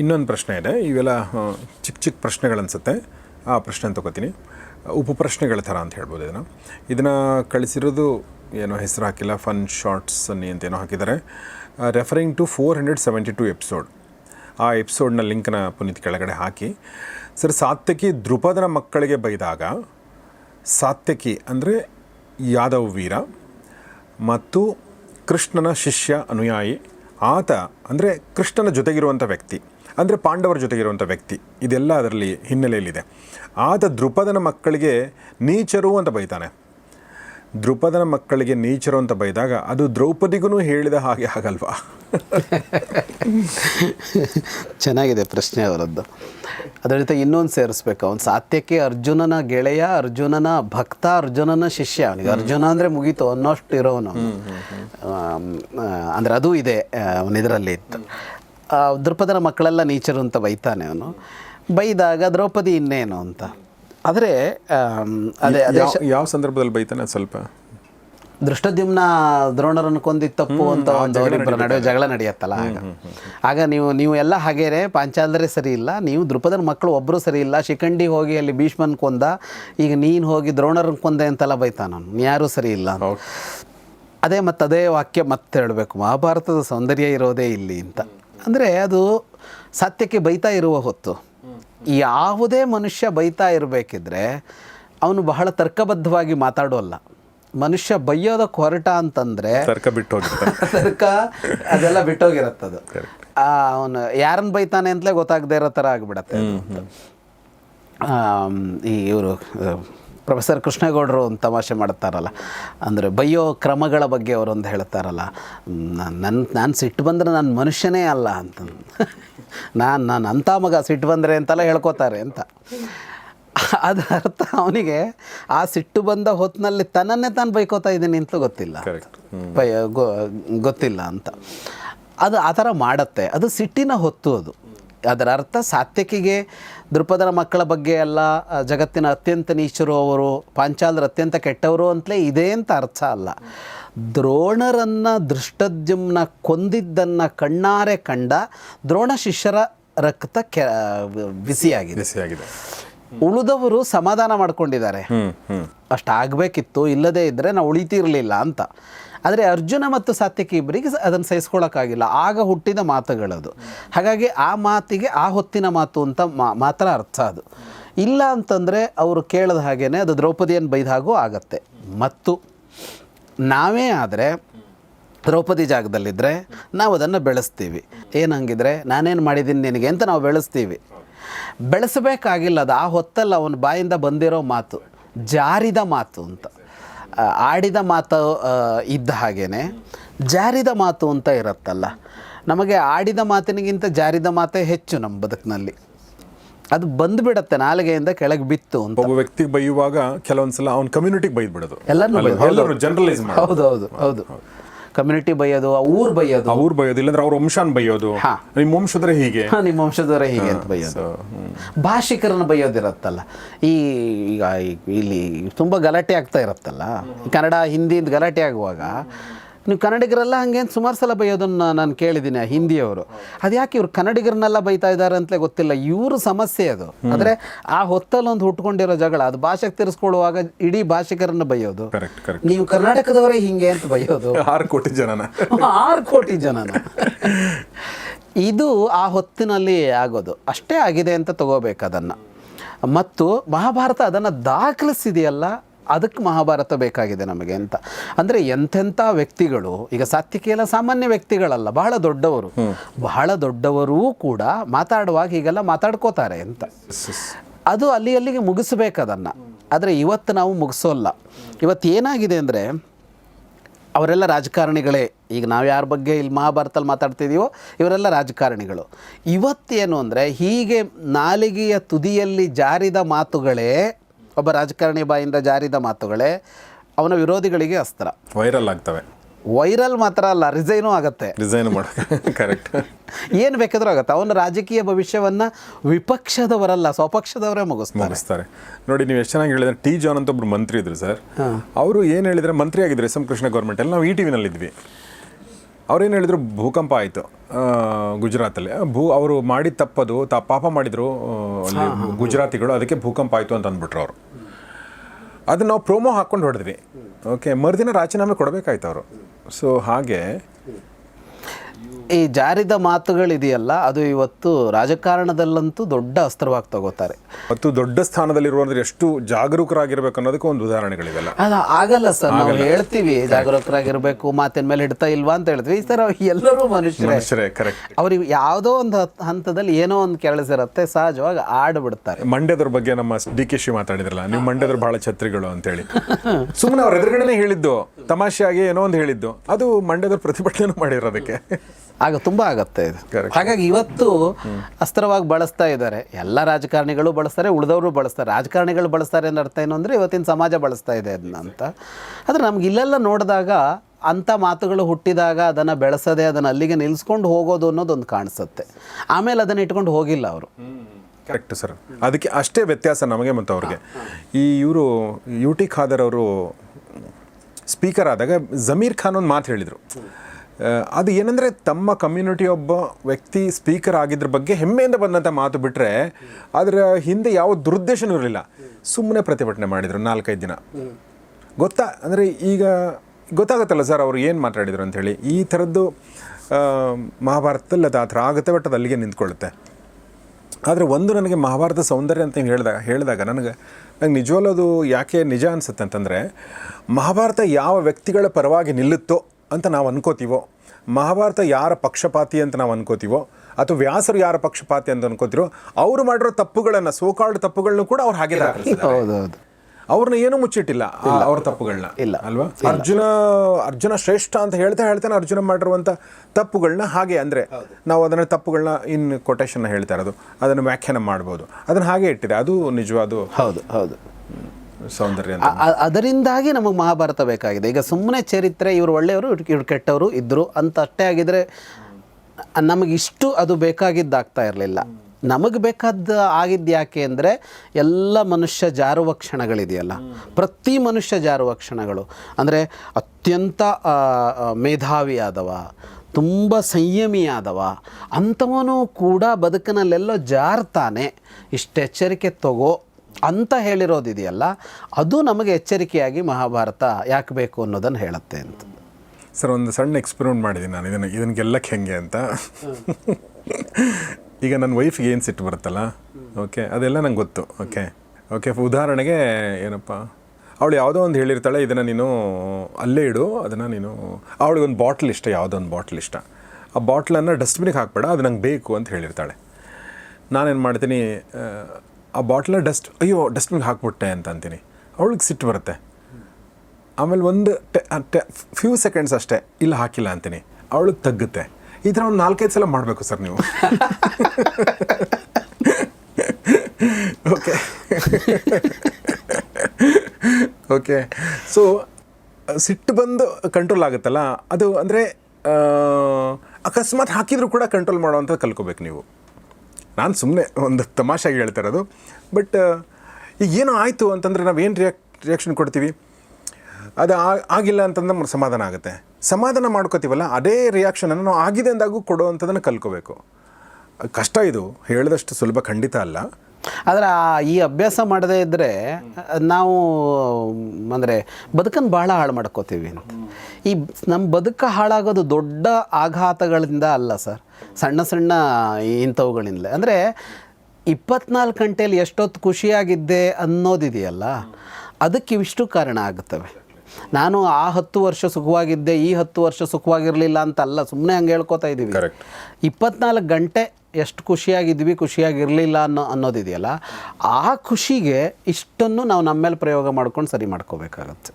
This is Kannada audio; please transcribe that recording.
ಇನ್ನೊಂದು ಪ್ರಶ್ನೆ ಇದೆ. ಇವೆಲ್ಲ ಚಿಕ್ಕ ಚಿಕ್ಕ ಪ್ರಶ್ನೆಗಳನ್ಸುತ್ತೆ. ಆ ಪ್ರಶ್ನೆ ತಗೋತೀನಿ. ಉಪ ಪ್ರಶ್ನೆಗಳ ಥರ ಅಂತ ಹೇಳ್ಬೋದು ಇದನ್ನು. ಇದನ್ನು ಕಳಿಸಿರೋದು ಏನೋ ಹೆಸರು ಹಾಕಿಲ್ಲ. ಫನ್ ಶಾರ್ಟ್ಸ್ ಅನ್ನಿ ಅಂತ ಏನೋ ಹಾಕಿದ್ದಾರೆ. Referring to four hundred seventy two episode ಆ ಎಪಿಸೋಡ್ನ ಲಿಂಕ್ನ ಪುನೀತ್ ಕೆಳಗಡೆ ಹಾಕಿ. ಸರ್ ಸಾತ್ಯಕಿ ದೃಪದನ ಮಕ್ಕಳಿಗೆ ಬೈದಾಗ ಸಾತ್ಯಕಿ ಅಂದರೆ ಯಾದವ್ ವೀರ ಮತ್ತು ಕೃಷ್ಣನ ಶಿಷ್ಯ ಅನುಯಾಯಿ. ಆತ ಅಂದರೆ ಕೃಷ್ಣನ ಜೊತೆಗಿರುವಂಥ ವ್ಯಕ್ತಿ. ಅಂದರೆ ಪಾಂಡವರ ಜೊತೆಗಿರುವಂಥ ವ್ಯಕ್ತಿ. ಇದೆಲ್ಲ ಅದರಲ್ಲಿ ಹಿನ್ನೆಲೆಯಲ್ಲಿದೆ. ಆತ ದೃಪದನ ಮಕ್ಕಳಿಗೆ ನೀಚರು ಅಂತ ಬೈತಾನೆ. ದೃಪದನ ಮಕ್ಕಳಿಗೆ ನೀಚರು ಅಂತ ಬೈದಾಗ ಅದು ದ್ರೌಪದಿಗೂ ಹೇಳಿದ ಹಾಗೆ ಆಗಲ್ವಾ? ಚೆನ್ನಾಗಿದೆ ಪ್ರಶ್ನೆ ಅವರದ್ದು. ಅದರ ಜೊತೆ ಇನ್ನೊಂದು ಸೇರಿಸ್ಬೇಕು. ಅವನು ಸಾತ್ಯಕ್ಕೆ ಅರ್ಜುನನ ಗೆಳೆಯ ಅರ್ಜುನನ ಭಕ್ತ ಅರ್ಜುನನ ಶಿಷ್ಯ. ಅವನಿಗೆ ಅರ್ಜುನ ಅಂದರೆ ಮುಗೀತು ಅನ್ನೋಷ್ಟು ಇರೋನು ಅಂದರೆ ಅದು ಇದೆ ಅವನ ಇದರಲ್ಲಿ ಇತ್ತು. ದೃಪದನ ಮಕ್ಕಳೆಲ್ಲ ನೀಚರು ಅಂತ ಬೈತಾನೆ ಅವನು. ಬೈದಾಗ ದ್ರೌಪದಿ ಇನ್ನೇನು ಅಂತ. ಆದರೆ ಅದೇ ಅದೇ ಯಾವ ಸಂದರ್ಭದಲ್ಲಿ ಬೈತಾನೆ ಸ್ವಲ್ಪ? ದೃಷ್ಟದ್ಯುಮ್ನ ದ್ರೋಣರನ್ನು ಕೊಂದಿದ್ದ ತಪ್ಪು ಅಂತ ಒಂದು ಅವರಿಬ್ಬರ ನಡುವೆ ಜಗಳ ನಡೆಯತ್ತಲ್ಲ ಆಗ. ಆಗ ನೀವು ನೀವು ಎಲ್ಲ ಹಾಗೇನೆ ಪಾಂಚಾಲರೇ ಸರಿ ಇಲ್ಲ ನೀವು ದೃಪದನ ಮಕ್ಕಳು ಒಬ್ಬರು ಸರಿ ಇಲ್ಲ ಶಿಖಂಡಿ ಹೋಗಿ ಅಲ್ಲಿ ಭೀಷ್ಮನ್ ಕೊಂದ ಈಗ ನೀನು ಹೋಗಿ ದ್ರೋಣರನ್ನ ಕೊಂದೆ ಅಂತೆಲ್ಲ ಬೈತಾ ನಾನು ಯಾರು ಸರಿ ಇಲ್ಲ ಅದೇ ಮತ್ತು ಅದೇ ವಾಕ್ಯ ಮತ್ತೆ ಹೇಳಬೇಕು ಮಹಾಭಾರತದ ಸೌಂದರ್ಯ ಇರೋದೇ ಇಲ್ಲಿ ಅಂತ. ಅಂದರೆ ಅದು ಸತ್ಯಕ್ಕೆ ಬೈತಾ ಇರುವ ಹೊತ್ತು. ಯಾವುದೇ ಮನುಷ್ಯ ಬೈತಾ ಇರಬೇಕಿದ್ರೆ ಅವನು ಬಹಳ ತರ್ಕಬದ್ಧವಾಗಿ ಮಾತಾಡೋಲ್ಲ ಮನುಷ್ಯ ಬೈಯೋದಕ್ಕೆ ಹೊರಟ ಅಂತಂದರೆ ತರ್ಕ ಬಿಟ್ಟು ತರ್ಕ ಅದೆಲ್ಲ ಬಿಟ್ಟೋಗಿರತ್ತದು. ಅವನು ಯಾರನ್ನ ಬೈತಾನೆ ಅಂತಲೇ ಗೊತ್ತಾಗದೇ ಇರೋ ಥರ ಆಗಿಬಿಡತ್ತೆ. ಈ ಇವರು ಪ್ರೊಫೆಸರ್ ಕೃಷ್ಣೇಗೌಡರು ಒಂದು ತಮಾಷೆ ಮಾಡ್ತಾರಲ್ಲ ಅಂದರೆ ಬಯ್ಯೋ ಕ್ರಮಗಳ ಬಗ್ಗೆ ಅವರೊಂದು ಹೇಳ್ತಾರಲ್ಲ ನನ್ನ ನಾನು ಸಿಟ್ಟು ಬಂದರೆ ನಾನು ಮನುಷ್ಯನೇ ಅಲ್ಲ ಅಂತ. ನಾನು ನಾನು ಅಂಥ ಮಗ ಸಿಟ್ಟು ಬಂದರೆ ಅಂತೆಲ್ಲ ಹೇಳ್ಕೊತಾರೆ ಅಂತ. ಅದರ ಅರ್ಥ ಅವನಿಗೆ ಆ ಸಿಟ್ಟು ಬಂದ ಹೊತ್ತಿನಲ್ಲಿ ತನ್ನನ್ನೇ ತಾನು ಬೈಕೋತಾ ಇದ್ದೀನಿ ಅಂತ. ಗೊತ್ತಿಲ್ಲ ಗೊತ್ತಿಲ್ಲ ಅಂತ. ಅದು ಆ ಥರ ಮಾಡತ್ತೆ. ಅದು ಸಿಟ್ಟಿನ ಹೊತ್ತು ಅದು. ಅದರ ಅರ್ಥ ಸಾತ್ಯಕಿಗೆ ದೃಪದರ ಮಕ್ಕಳ ಬಗ್ಗೆ ಎಲ್ಲ ಜಗತ್ತಿನ ಅತ್ಯಂತ ನೀಚರು ಅವರು ಪಾಂಚಾಲರು ಅತ್ಯಂತ ಕೆಟ್ಟವರು ಅಂತಲೇ ಇದೆ ಅಂತ ಅರ್ಥ ಅಲ್ಲ. ದ್ರೋಣರನ್ನು ದೃಷ್ಟದ್ಯುಮ್ನ ಕೊಂದಿದ್ದನ್ನು ಕಣ್ಣಾರೆ ಕಂಡ ದ್ರೋಣ ಶಿಷ್ಯರ ರಕ್ತ ಕೆ ಬಿಸಿಯಾಗಿದೆ. ಬಿಸಿಯಾಗಿದೆ. ಉಳಿದವರು ಸಮಾಧಾನ ಮಾಡ್ಕೊಂಡಿದ್ದಾರೆ. ಅಷ್ಟಾಗಬೇಕಿತ್ತು ಇಲ್ಲದೇ ಇದ್ದರೆ ನಾವು ಉಳಿತಿರಲಿಲ್ಲ ಅಂತ. ಆದರೆ ಅರ್ಜುನ ಮತ್ತು ಸಾತ್ಯಕಿ ಇಬ್ಬರಿಗೆ ಅದನ್ನು ಸಹಿಸ್ಕೊಳ್ಳೋಕ್ಕಾಗಿಲ್ಲ. ಆಗ ಹುಟ್ಟಿದ ಮಾತುಗಳದು. ಹಾಗಾಗಿ ಆ ಮಾತಿಗೆ ಆ ಹೊತ್ತಿನ ಮಾತು ಅಂತ ಮಾತ್ರ ಅರ್ಥ ಅದು. ಇಲ್ಲ ಅಂತಂದರೆ ಅವರು ಕೇಳದ ಹಾಗೇ ಅದು ದ್ರೌಪದಿಯನ್ನು ಬೈದ ಹಾಗೂ ಆಗತ್ತೆ. ಮತ್ತು ನಾವೇ ಆದರೆ ದ್ರೌಪದಿ ಜಾಗದಲ್ಲಿದ್ದರೆ ನಾವು ಅದನ್ನು ಬೆಳೆಸ್ತೀವಿ. ಏನಂಗಿದ್ರೆ ನಾನೇನು ಮಾಡಿದ್ದೀನಿ ನಿನಗೆ ಅಂತ ನಾವು ಬೆಳೆಸ್ತೀವಿ. ಬೆಳೆಸಬೇಕಾಗಿಲ್ಲ ಅದು. ಆ ಹೊತ್ತಲ್ಲಿ ಅವನ ಬಾಯಿಂದ ಬಂದಿರೋ ಮಾತು, ಜಾರಿದ ಮಾತು ಅಂತ. ಆಡಿದ ಮಾತು ಇದ್ದ ಹಾಗೇ ಜಾರಿದ ಮಾತು ಅಂತ ಇರುತ್ತಲ್ಲ. ನಮಗೆ ಆಡಿದ ಮಾತಿನಿಗಿಂತ ಜಾರಿದ ಮಾತೇ ಹೆಚ್ಚು ನಮ್ಮ ಬದುಕಿನಲ್ಲಿ. ಅದು ಬಂದುಬಿಡತ್ತೆ ನಾಲಿಗೆಯಿಂದ ಕೆಳಗೆ ಬಿತ್ತು ಅಂತ. ಒಬ್ಬ ವ್ಯಕ್ತಿಗೆ ಬೈಯುವಾಗ ಕೆಲವೊಂದ್ಸಲ ಅವ್ನ ಕಮ್ಯುನಿಟಿಗೆ ಬೈದ್ಬಿಡೋದು. ಎಲ್ಲರೂ ಜನರಲೈಸ್ ಹೌದು ಹೌದು. ಹೌದು. ಕಮ್ಯುನಿಟಿ ಬೈಯೋದು ಆ ಊರು ಬೈಯೋದು. ಅವ್ರು ಬೈಯೋದು ಇಲ್ಲಾಂದ್ರೆ ಅವ್ರ ವಂಶಾನ್ ಬೈಯೋದು. ಹಾ. ನಿಮ್ಮ ವಂಶದ್ರೆ ಹೀಗೆ. ಹಾ, ನಿಮ್ಮ ವಂಶದವರೇ ಹೀಗೆ ಅಂತ ಬೈಯೋದು. ಭಾಷಿಕರನ್ನು ಬೈಯೋದಿರತ್ತಲ್ಲ. ಈ ಈಗ ಈ- ಇಲ್ಲಿ ತುಂಬ ಗಲಾಟೆ ಆಗ್ತಾ ಇರತ್ತಲ್ಲ. ಈ ಕನ್ನಡ ಹಿಂದಿಯಿಂದ ಗಲಾಟೆ ಆಗುವಾಗ ನೀವು ಕನ್ನಡಿಗರೆಲ್ಲ ಹಂಗೆ ಅಂತ ಸುಮಾರು ಸಲ ಬೈಯೋದನ್ನು ನಾನು ಕೇಳಿದ್ದೀನಿ ಆ ಹಿಂದಿಯವರು. ಅದು ಯಾಕೆ ಇವ್ರು ಕನ್ನಡಿಗರನ್ನೆಲ್ಲ ಬೈತಾ ಇದ್ದಾರೆ ಅಂತಲೇ ಗೊತ್ತಿಲ್ಲ. ಇವ್ರ ಸಮಸ್ಯೆ ಅದು. ಅಂದರೆ ಆ ಹೊತ್ತಲ್ಲೊಂದು ಹುಟ್ಕೊಂಡಿರೋ ಜಗಳ ಅದು ಭಾಷೆಗೆ ತಿರ್ಸ್ಕೊಳ್ಳುವಾಗ ಇಡೀ ಭಾಷಿಕರನ್ನು ಬೈಯೋದು. ಕರೆಕ್ಟ್ ಕರೆಕ್ಟ್ ನೀವು ಕರ್ನಾಟಕದವರೇ ಹಿಂಗೆ ಅಂತ ಬೈಯೋದು. ಆರು ಕೋಟಿ ಜನನ. ಆರು ಕೋಟಿ ಜನನ. ಇದು ಆ ಹೊತ್ತಿನಲ್ಲಿ ಆಗೋದು. ಅಷ್ಟೇ ಆಗಿದೆ ಅಂತ ತಗೋಬೇಕು ಅದನ್ನು. ಮತ್ತು ಮಹಾಭಾರತ ಅದನ್ನು ದಾಖಲಿಸಿದೆಯಲ್ಲ? ಅದಕ್ಕೆ ಮಹಾಭಾರತ ಬೇಕಾಗಿದೆ ನಮಗೆ ಅಂತ. ಅಂದರೆ ಎಂಥೆಂಥ ವ್ಯಕ್ತಿಗಳು, ಈಗ ಸಾತ್ವಿಕೆಲ್ಲ ಸಾಮಾನ್ಯ ವ್ಯಕ್ತಿಗಳಲ್ಲ, ಬಹಳ ದೊಡ್ಡವರು. ಬಹಳ ದೊಡ್ಡವರೂ ಕೂಡ ಮಾತಾಡುವಾಗ ಹೀಗೆಲ್ಲ ಮಾತಾಡ್ಕೋತಾರೆ ಅಂತ. ಅದು ಅಲ್ಲಿ ಅಲ್ಲಿಗೆ ಮುಗಿಸ್ಬೇಕದನ್ನು. ಆದರೆ ಇವತ್ತು ನಾವು ಮುಗಿಸೋಲ್ಲ. ಇವತ್ತು ಏನಾಗಿದೆ ಅಂದರೆ, ಅವರೆಲ್ಲ ರಾಜಕಾರಣಿಗಳೇ. ಈಗ ನಾವು ಯಾರ ಬಗ್ಗೆ ಇಲ್ಲಿ ಮಹಾಭಾರತದಲ್ಲಿ ಮಾತಾಡ್ತಿದ್ದೀವೋ ಇವರೆಲ್ಲ ರಾಜಕಾರಣಿಗಳು. ಇವತ್ತೇನು ಅಂದರೆ, ಹೀಗೆ ನಾಲಿಗೆಯ ತುದಿಯಲ್ಲಿ ಜಾರಿದ ಮಾತುಗಳೇ ಒಬ್ಬ ರಾಜಕಾರಣಿ ಬಾಯಿಂದ ಜಾರಿದ ಮಾತುಗಳೇ ಅವನ ವಿರೋಧಿಗಳಿಗೆ ಅಸ್ತ್ರ. ವೈರಲ್ ಆಗ್ತವೆ. ವೈರಲ್ ಮಾತ್ರ ಅಲ್ಲ ರಿಸೈನು ಆಗುತ್ತೆ. ಡಿಸೈನ್ ಮಾಡೋಕೆ ಕರೆಕ್ಟ್. ಏನು ಬೇಕಾದರೂ ಆಗುತ್ತೆ. ಅವನ ರಾಜಕೀಯ ಭವಿಷ್ಯವನ್ನು ವಿಪಕ್ಷದವರಲ್ಲ ಸ್ವಪಕ್ಷದವರೇ ಮುಗಿಸ್ತಾರೆ. ಮುಗಿಸ್ತಾರೆ. ನೋಡಿ ನೀವು ಎಷ್ಟು ಚೆನ್ನಾಗಿ ಹೇಳಿದ್ರೆ ಟಿ ಜಾನ್ ಅಂತ ಒಬ್ರು ಮಂತ್ರಿ ಇದ್ರು ಸರ್. ಅವರು ಏನು ಹೇಳಿದ್ರೆ ಮಂತ್ರಿ ಆಗಿದ್ರು ಎಸ್ ಎಂ ಕೃಷ್ಣ ಗೌರ್ಮೆಂಟಲ್ಲಿ ನಾವು ಈ ಟಿ ವಿನಲ್ಲಿದ್ವಿ. ಅವ್ರೇನು ಹೇಳಿದ್ರು? ಭೂಕಂಪ ಆಯಿತು. ಗುಜರಾತಲ್ಲಿ. ಭೂ ಅವರು ಮಾಡಿದ ತಪ್ಪದು ತಾ ಪಾಪ ಮಾಡಿದರು ಅಲ್ಲಿ ಗುಜರಾತಿಗಳು ಅದಕ್ಕೆ ಭೂಕಂಪ ಆಯಿತು ಅಂತ ಅಂದ್ಬಿಟ್ರು ಅವರು. ಅದನ್ನ ನಾವು ಪ್ರೋಮೋ ಹಾಕ್ಕೊಂಡು ಹೊಡೆದ್ವಿ. ಓಕೆ ಮರುದಿನ ರಾಜೀನಾಮೆ ಕೊಡಬೇಕಾಯ್ತು ಅವರು. ಸೊ ಹಾಗೆ ಈ ಜಾರಿದ ಮಾತುಗಳಿದೆಯಲ್ಲ ಅದು ಇವತ್ತು ರಾಜಕಾರಣದಲ್ಲಂತೂ ದೊಡ್ಡ ಅಸ್ತ್ರವಾಗಿ ತಗೋತಾರೆ. ಮತ್ತು ದೊಡ್ಡ ಸ್ಥಾನದಲ್ಲಿರುವಂದ್ರೆ ಎಷ್ಟು ಜಾಗರೂಕರಾಗಿರ್ಬೇಕು ಅನ್ನೋದಕ್ಕೆ ಒಂದು ಉದಾಹರಣೆಗಳಿವೆಲ್ಲ. ಅದು ಆಗಲ್ಲ ಸರ್ ನಾವು ಹೇಳ್ತೀವಿ ಜಾಗರೂಕರಾಗಿರ್ಬೇಕು ಮಾತಿನ ಮೇಲೆ ಹಿಡ್ತಾ ಇಲ್ವಾ ಅಂತ ಹೇಳ್ತೀವಿ. ಈ ಥರ ಎಲ್ಲರೂ ಮನುಷ್ಯರೇ. ಕರೆಕ್ಟ್ ಅವ್ರಿಗೆ ಯಾವುದೋ ಒಂದು ಹತ್- ಹಂತದಲ್ಲಿ ಏನೋ ಒಂದು ಕೆಲಸ ಇರುತ್ತೆ ಸಹಜವಾಗಿ ಆಡ್ಬಿಡ್ತಾರೆ. ಮಂಡ್ಯದ್ರ ಬಗ್ಗೆ ನಮ್ಮ ಡಿ ಕೆ ಶಿ ಮಾತಾಡಿದ್ರಲ್ಲ ನೀವು ಮಂಡ್ಯದ್ರ ಬಹಳ ಛತ್ರಿಗಳು ಅಂತೇಳಿ. ಸುಮ್ಮನೆ ಅವ್ರ ಎದುರುಗಡೆನೆ ಹೇಳಿದ್ದು ತಮಾಷೆಯಾಗಿ ಏನೋ ಒಂದು ಹೇಳಿದ್ದು ಅದು ಮಂಡ್ಯದ ಪ್ರತಿಭಟನೆ ಮಾಡಿರೋದಕ್ಕೆ. ಆಗ ತುಂಬಾ ಆಗತ್ತೆ ಇದು. ಹಾಗಾಗಿ ಇವತ್ತು ಅಸ್ತ್ರವಾಗಿ ಬಳಸ್ತಾ ಇದ್ದಾರೆ. ಎಲ್ಲ ರಾಜಕಾರಣಿಗಳು ಬಳಸ್ತಾರೆ ಉಳಿದವರು ಬಳಸ್ತಾರೆ. ರಾಜಕಾರಣಿಗಳು ಬಳಸ್ತಾರೆ ಅನ್ನೋ ಅರ್ಥ ಏನು ಅಂದರೆ ಇವತ್ತಿನ ಸಮಾಜ ಬಳಸ್ತಾ ಇದೆ ಅದನ್ನ ಅಂತ. ಆದರೆ ನಮ್ಗೆ ಇಲ್ಲೆಲ್ಲ ನೋಡಿದಾಗ ಅಂಥ ಮಾತುಗಳು ಹುಟ್ಟಿದಾಗ ಅದನ್ನು ಬೆಳೆಸದೆ ಅದನ್ನು ಅಲ್ಲಿಗೆ ನಿಲ್ಲಿಸ್ಕೊಂಡು ಹೋಗೋದು ಅನ್ನೋದೊಂದು ಕಾಣಿಸುತ್ತೆ. ಆಮೇಲೆ ಅದನ್ನು ಇಟ್ಕೊಂಡು ಹೋಗಿಲ್ಲ ಅವರು. ಕರೆಕ್ಟ್ ಸರ್ ಅದಕ್ಕೆ ಅಷ್ಟೇ ವ್ಯತ್ಯಾಸ ನಮಗೆ ಮತ್ತು ಅವ್ರಿಗೆ. ಈ ಇವರು ಯು ಟಿ ಖಾದರ್ ಅವರು ಸ್ಪೀಕರ್ ಆದಾಗ ಜಮೀರ್ ಖಾನ್ ಒಂದು ಮಾತು ಹೇಳಿದರು. ಅದು ಏನಂದರೆ ತಮ್ಮ ಕಮ್ಯುನಿಟಿ ಒಬ್ಬ ವ್ಯಕ್ತಿ ಸ್ಪೀಕರ್ ಆಗಿದ್ದರ ಬಗ್ಗೆ ಹೆಮ್ಮೆಯಿಂದ ಬಂದಂಥ ಮಾತು ಬಿಟ್ಟರೆ ಅದರ ಹಿಂದೆ ಯಾವ ದುರುದ್ದೇಶನೂ ಇರಲಿಲ್ಲ. ಸುಮ್ಮನೆ ಪ್ರತಿಭಟನೆ ಮಾಡಿದರು ನಾಲ್ಕೈದು ದಿನ. ಗೊತ್ತಾ? ಅಂದರೆ ಈಗ ಗೊತ್ತಾಗುತ್ತಲ್ಲ ಸರ್ ಅವರು ಏನು ಮಾತಾಡಿದರು ಅಂಥೇಳಿ? ಈ ಥರದ್ದು ಮಹಾಭಾರತದಲ್ಲಿ ಅದು ಆ ಥರ ಆಗುತ್ತೆ ಬಟ್ ಅದು ಅಲ್ಲಿಗೆ ನಿಂತ್ಕೊಳ್ಳುತ್ತೆ. ಆದರೆ ಒಂದು ನನಗೆ ಮಹಾಭಾರತ ಸೌಂದರ್ಯ ಅಂತ ಹೇಳಿದಾಗ ಹೇಳಿದಾಗ ನನಗೆ, ನಂಗೆ ನಿಜವಲ್ಲೂ ಅದು ಯಾಕೆ ನಿಜ ಅನಿಸುತ್ತೆ ಅಂತಂದರೆ ಮಹಾಭಾರತ ಯಾವ ವ್ಯಕ್ತಿಗಳ ಪರವಾಗಿ ನಿಲ್ಲುತ್ತೋ ಅಂತ ನಾವು ಅನ್ಕೋತೀವೋ? ಮಹಾಭಾರತ ಯಾರ ಪಕ್ಷಪಾತಿ ಅಂತ ನಾವು ಅನ್ಕೋತೀವೋ? ಅಥವಾ ವ್ಯಾಸರು ಯಾರ ಪಕ್ಷಪಾತಿ ಅಂತ ಅನ್ಕೋತಿರೋ? ಅವರು ಮಾಡಿರೋ ತಪ್ಪುಗಳನ್ನು ಸೋಕಾಲ್ಡ್ ತಪ್ಪುಗಳನ್ನು ಕೂಡ ಅವ್ರು ಹಾಗೆ. ಹೌದೌದು. ಅವ್ರನ್ನ ಏನು ಮುಚ್ಚಿಟ್ಟಿಲ್ಲ ಅವ್ರ ತಪ್ಪುಗಳನ್ನ ಇಲ್ಲ. ಅಲ್ವಾ? ಅರ್ಜುನ ಅರ್ಜುನ ಶ್ರೇಷ್ಠ ಅಂತ ಹೇಳ್ತಾ ಹೇಳ್ತಾನೆ ಅರ್ಜುನ ಮಾಡಿರುವಂಥ ತಪ್ಪುಗಳನ್ನ ಹಾಗೆ ಅಂದರೆ ನಾವು ಅದನ್ನ ತಪ್ಪುಗಳನ್ನ ಇನ್ ಕೊಟೇಶನ್ ಹೇಳ್ತಾ ಇರೋದು. ಅದನ್ನು ವ್ಯಾಖ್ಯಾನ ಮಾಡ್ಬೋದು. ಅದನ್ನ ಹಾಗೆ ಇಟ್ಟಿದೆ. ಅದು ನಿಜವಾದ? ಹೌದು ಹೌದು. ಸೌಂದರ್ಯ ಅದರಿಂದಾಗಿ ನಮಗೆ ಮಹಾಭಾರತ ಬೇಕಾಗಿದೆ. ಈಗ ಸುಮ್ಮನೆ ಚರಿತ್ರೆ, ಇವರು ಒಳ್ಳೆಯವರು, ಇವ್ರು ಕೆಟ್ಟವರು ಇದ್ದರು ಅಂತ ಅಷ್ಟೇ ಆಗಿದ್ರೆ ನಮಗೆ ಇಷ್ಟು ಅದು ಬೇಕಾಗಿದ್ದಾಗ್ತಾ ಇರಲಿಲ್ಲ. ನಮಗೆ ಬೇಕಾದ ಆಗಿದ್ದು ಯಾಕೆ ಅಂದರೆ ಎಲ್ಲ ಮನುಷ್ಯ ಜಾರುವ ಕ್ಷಣಗಳಿದೆಯಲ್ಲ. ಪ್ರತಿ ಮನುಷ್ಯ ಜಾರುವ ಕ್ಷಣಗಳು. ಅಂದರೆ ಅತ್ಯಂತ ಮೇಧಾವಿಯಾದವ, ತುಂಬ ಸಂಯಮಿಯಾದವ, ಅಂಥವನು ಕೂಡ ಬದುಕಿನಲ್ಲೆಲ್ಲೋ ಜಾರ್ತಾನೆ, ಇಷ್ಟೆಚ್ಚರಿಕೆ ತಗೋ ಅಂತ ಹೇಳಿರೋದಿದೆಯಲ್ಲ, ಅದು ನಮಗೆ ಎಚ್ಚರಿಕೆಯಾಗಿ ಮಹಾಭಾರತ ಯಾಕೆ ಬೇಕು ಅನ್ನೋದನ್ನು ಹೇಳುತ್ತೆ ಅಂತ. ಸರ್, ಒಂದು ಸಣ್ಣ ಎಕ್ಸ್ಪೆರಿಮೆಂಟ್ ಮಾಡಿದ್ದೀನಿ ನಾನು. ಇದನ್ನು ಇದನ್ನು ಗೆಲ್ಲಕ್ಕೆ ಹೆಂಗೆ ಅಂತ. ಈಗ ನನ್ನ ವೈಫ್ಗೆ ಏನು ಸಿಟ್ಟು ಬರುತ್ತಲ್ಲ? ಓಕೆ ಅದೆಲ್ಲ ನಂಗೆ ಗೊತ್ತು. ಓಕೆ ಓಕೆ ಉದಾಹರಣೆಗೆ ಏನಪ್ಪ? ಅವಳು ಯಾವುದೋ ಒಂದು ಹೇಳಿರ್ತಾಳೆ, ಇದನ್ನು ನೀನು ಅಲ್ಲೇ ಇಡು, ಅದನ್ನು ನೀನು ಅವಳಿಗೊಂದು ಬಾಟ್ಲ್ ಇಷ್ಟ, ಯಾವುದೋ ಒಂದು ಬಾಟ್ಲ್ ಇಷ್ಟ. ಆ ಬಾಟ್ಲನ್ನು ಡಸ್ಟ್ಬಿನಿಗೆ ಹಾಕ್ಬೇಡ, ಅದು ನಂಗೆ ಬೇಕು ಅಂತ ಹೇಳಿರ್ತಾಳೆ. ನಾನೇನು ಮಾಡ್ತೀನಿ ಆ, ಬಾಟ್ಲ ಡಸ್ಟ್ ಅಯ್ಯೋ ಡಸ್ಟ್ಬಿನ್ಗೆ ಹಾಕ್ಬಿಟ್ಟೆ ಅಂತ ಅಂತೀನಿ. ಅವಳಿಗೆ ಸಿಟ್ಟು ಬರುತ್ತೆ. ಆಮೇಲೆ ಒಂದು ಟೆ ಫ್ಯೂ ಸೆಕೆಂಡ್ಸ್ ಅಷ್ಟೇ ಇಲ್ಲ ಹಾಕಿಲ್ಲ ಅಂತೀನಿ. ಅವಳಿಗೆ ತಗ್ಗುತ್ತೆ. ಈ ಥರ ಒಂದು ನಾಲ್ಕೈದು ಸಲ ಮಾಡಬೇಕು ಸರ್ ನೀವು. ಓಕೆ ಓಕೆ ಸೊ ಸಿಟ್ಟು ಬಂದು ಕಂಟ್ರೋಲ್ ಆಗುತ್ತಲ್ಲ ಅದು ಅಂದರೆ ಅಕಸ್ಮಾತ್ ಹಾಕಿದರೂ ಕೂಡ ಕಂಟ್ರೋಲ್ ಮಾಡೋವಂಥದ್ದು ಕಲ್ಕೋಬೇಕು ನೀವು. ನಾನು ಸುಮ್ಮನೆ ಒಂದು ತಮಾಷೆಗೆ ಹೇಳ್ತಾ ಇರೋದು. ಬಟ್ ಈಗ ಏನೋ ಆಯಿತು ಅಂತಂದರೆ ನಾವು ಏನು ರಿಯಾಕ್ ರಿಯಾಕ್ಷನ್ ಕೊಡ್ತೀವಿ? ಅದು ಆಗಿಲ್ಲ ಅಂತಂದ್ರೆ ನಮ್ಗೆ ಸಮಾಧಾನ ಆಗುತ್ತೆ. ಸಮಾಧಾನ ಮಾಡ್ಕೋತೀವಲ್ಲ, ಅದೇ ರಿಯಾಕ್ಷನನ್ನು ನಾವು ಆಗಿದೆ ಅಂದಾಗೂ ಕೊಡೋ ಅಂಥದ್ದನ್ನು ಕಲ್ಕೋಬೇಕು ಕಷ್ಟ ಇದು. ಹೇಳಿದಷ್ಟು ಸುಲಭ ಖಂಡಿತ ಅಲ್ಲ. ಆದರೆ ಈ ಅಭ್ಯಾಸ ಮಾಡದೇ ಇದ್ದರೆ ನಾವು, ಅಂದರೆ ಬದುಕನ್ನು ಭಾಳ ಹಾಳು ಮಾಡ್ಕೋತೀವಿ ಅಂತ. ಈ ನಮ್ಮ ಬದುಕು ಹಾಳಾಗೋದು ದೊಡ್ಡ ಆಘಾತಗಳಿಂದ ಅಲ್ಲ ಸರ್. ಸಣ್ಣ ಸಣ್ಣ ಇಂಥವುಗಳಿಂದಲೇ ಅಂದರೆ ಇಪ್ಪತ್ನಾಲ್ಕು ಗಂಟೆಯಲ್ಲಿ ಎಷ್ಟೊತ್ತು ಖುಷಿಯಾಗಿದ್ದೆ ಅನ್ನೋದಿದೆಯಲ್ಲ, ಅದಕ್ಕೆ ಇವಿಷ್ಟು ಕಾರಣ ಆಗುತ್ತವೆ ನಾನು ಆ ಹತ್ತು ವರ್ಷ ಸುಖವಾಗಿದ್ದೆ ಈ ಹತ್ತು ವರ್ಷ ಸುಖವಾಗಿರಲಿಲ್ಲ ಅಂತ ಅಲ್ಲ ಸುಮ್ಮನೆ ಹಂಗೆ ಹೇಳ್ಕೊತಾ ಇದ್ದೀವಿ. ಇಪ್ಪತ್ನಾಲ್ಕು ಗಂಟೆ ಎಷ್ಟು ಖುಷಿಯಾಗಿದ್ವಿ ಖುಷಿಯಾಗಿರಲಿಲ್ಲ ಅನ್ನೋ ಅನ್ನೋದಿದೆಯಲ್ಲ ಆ ಖುಷಿಗೆ ಇಷ್ಟನ್ನು ನಾವು ನಮ್ಮ ಮೇಲೆ ಪ್ರಯೋಗ ಮಾಡ್ಕೊಂಡು ಸರಿ ಮಾಡ್ಕೋಬೇಕಾಗತ್ತೆ